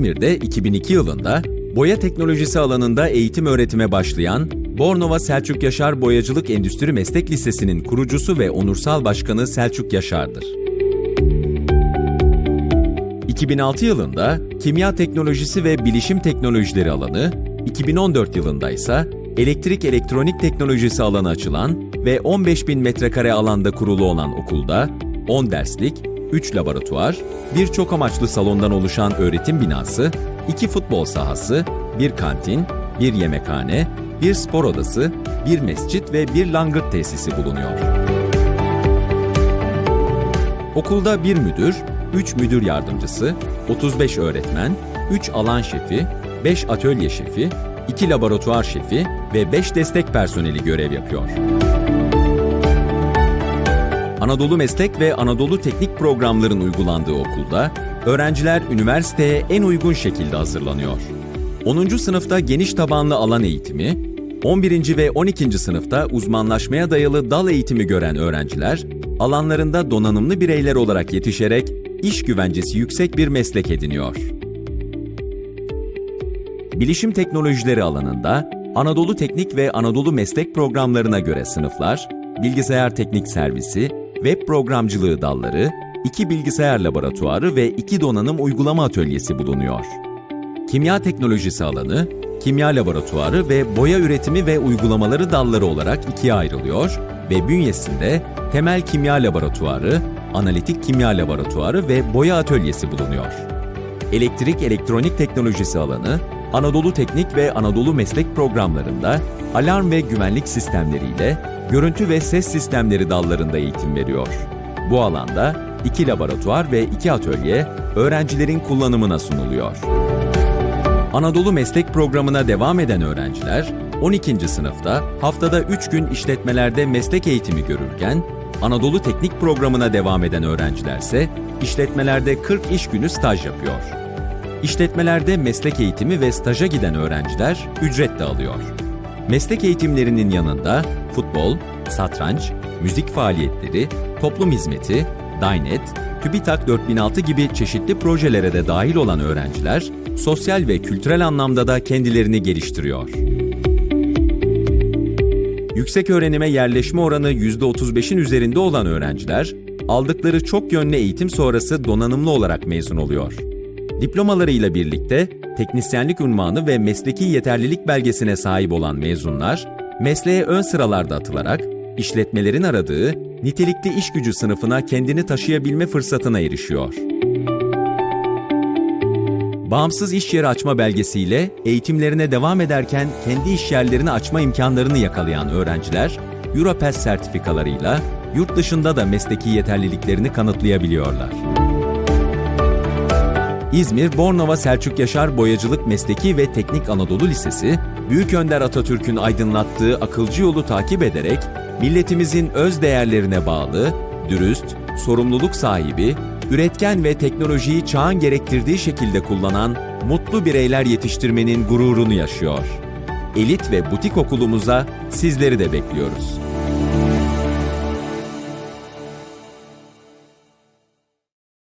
İzmir'de 2002 yılında boya teknolojisi alanında eğitim öğretime başlayan Bornova Selçuk Yaşar Boyacılık Endüstri Meslek Lisesi'nin kurucusu ve onursal başkanı Selçuk Yaşar'dır. 2006 yılında Kimya Teknolojisi ve Bilişim Teknolojileri alanı, 2014 yılında ise Elektrik Elektronik Teknolojisi alanı açılan ve 15 bin metrekare alanda kurulu olan okulda 10 derslik, 3 laboratuvar, bir çok amaçlı salondan oluşan öğretim binası, 2 futbol sahası, bir kantin, bir yemekhane, bir spor odası, bir mescit ve bir langırt tesisi bulunuyor. Okulda bir müdür, 3 müdür yardımcısı, 35 öğretmen, 3 alan şefi, 5 atölye şefi, 2 laboratuvar şefi ve 5 destek personeli görev yapıyor. Anadolu Meslek ve Anadolu Teknik programların uygulandığı okulda öğrenciler üniversiteye en uygun şekilde hazırlanıyor. 10. sınıfta geniş tabanlı alan eğitimi, 11. ve 12. sınıfta uzmanlaşmaya dayalı dal eğitimi gören öğrenciler, alanlarında donanımlı bireyler olarak yetişerek iş güvencesi yüksek bir meslek ediniyor. Bilişim teknolojileri alanında Anadolu Teknik ve Anadolu Meslek programlarına göre sınıflar, bilgisayar teknik servisi, web programcılığı dalları, iki bilgisayar laboratuvarı ve iki donanım uygulama atölyesi bulunuyor. Kimya teknolojisi alanı, kimya laboratuvarı ve boya üretimi ve uygulamaları dalları olarak ikiye ayrılıyor ve bünyesinde temel kimya laboratuvarı, analitik kimya laboratuvarı ve boya atölyesi bulunuyor. Elektrik elektronik teknolojisi alanı, Anadolu Teknik ve Anadolu Meslek programlarında alarm ve güvenlik sistemleriyle görüntü ve ses sistemleri dallarında eğitim veriyor. Bu alanda iki laboratuvar ve iki atölye öğrencilerin kullanımına sunuluyor. Anadolu Meslek Programı'na devam eden öğrenciler 12. sınıfta haftada 3 gün işletmelerde meslek eğitimi görürken Anadolu Teknik Programı'na devam eden öğrencilerse işletmelerde 40 iş günü staj yapıyor. İşletmelerde meslek eğitimi ve staja giden öğrenciler ücret de alıyor. Meslek eğitimlerinin yanında futbol, satranç, müzik faaliyetleri, toplum hizmeti, Dynet, TÜBİTAK 4006 gibi çeşitli projelere de dahil olan öğrenciler, sosyal ve kültürel anlamda da kendilerini geliştiriyor. Yüksek öğrenime yerleşme oranı %35'in üzerinde olan öğrenciler, aldıkları çok yönlü eğitim sonrası donanımlı olarak mezun oluyor. Diplomalarıyla birlikte teknisyenlik unvanı ve mesleki yeterlilik belgesine sahip olan mezunlar, mesleğe ön sıralarda atılarak işletmelerin aradığı nitelikli iş gücü sınıfına kendini taşıyabilme fırsatına erişiyor. Bağımsız iş yeri açma belgesiyle eğitimlerine devam ederken kendi iş yerlerini açma imkanlarını yakalayan öğrenciler, Europass sertifikalarıyla yurt dışında da mesleki yeterliliklerini kanıtlayabiliyorlar. İzmir Bornova Selçuk Yaşar Boyacılık Mesleki ve Teknik Anadolu Lisesi, Büyük Önder Atatürk'ün aydınlattığı akılcı yolu takip ederek milletimizin öz değerlerine bağlı, dürüst, sorumluluk sahibi, üretken ve teknolojiyi çağın gerektirdiği şekilde kullanan mutlu bireyler yetiştirmenin gururunu yaşıyor. Elit ve butik okulumuza sizleri de bekliyoruz.